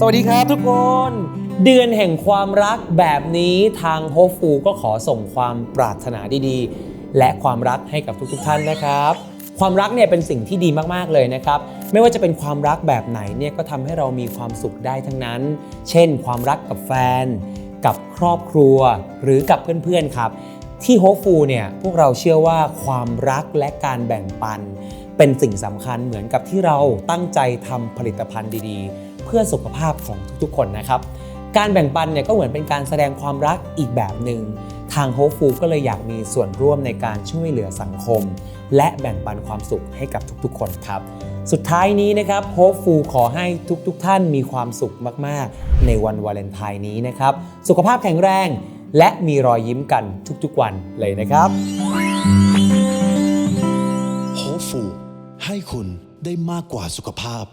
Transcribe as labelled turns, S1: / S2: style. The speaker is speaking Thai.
S1: สวัสดีครับทุกคน เดือนแห่งความรักแบบนี้ทางโฮฟูก็ขอส่งความปรารถนาดีๆ และความรักให้กับทุกๆท่านนะครับ ความรักเนี่ยเป็นสิ่งที่ดีมากๆเลยนะครับ ไม่ว่าจะเป็นความรักแบบไหนเนี่ยก็ทำให้เรามีความสุขได้ทั้งนั้น เช่น ความรักกับแฟน กับครอบครัว หรือกับเพื่อนๆครับ ที่โฮฟูเนี่ยพวกเราเชื่อว่าความรักและการแบ่งปัน เป็นสิ่งสำคัญเหมือนกับที่เราตั้งใจทำผลิตภัณฑ์ดีๆ เพื่อสุขภาพของทุกๆ คนนะครับ การแบ่งปันเนี่ยก็เหมือนเป็นการแสดงความรักอีกแบบหนึ่งทางโฮปฟูก็เลยอยากมีส่วนร่วมในการช่วยเหลือสังคม และแบ่งปันความสุขให้กับทุกๆ คนครับ สุดท้ายนี้นะครับโฮปฟูขอให้ทุกๆท่านมีความสุขมากๆ ในวันวาเลนไทน์นี้นะครับ สุขภาพแข็งแรง และมีรอยยิ้มกันทุกๆวันเลยนะครับ
S2: โฮฟูให้คุณได้มากกว่าสุขภาพ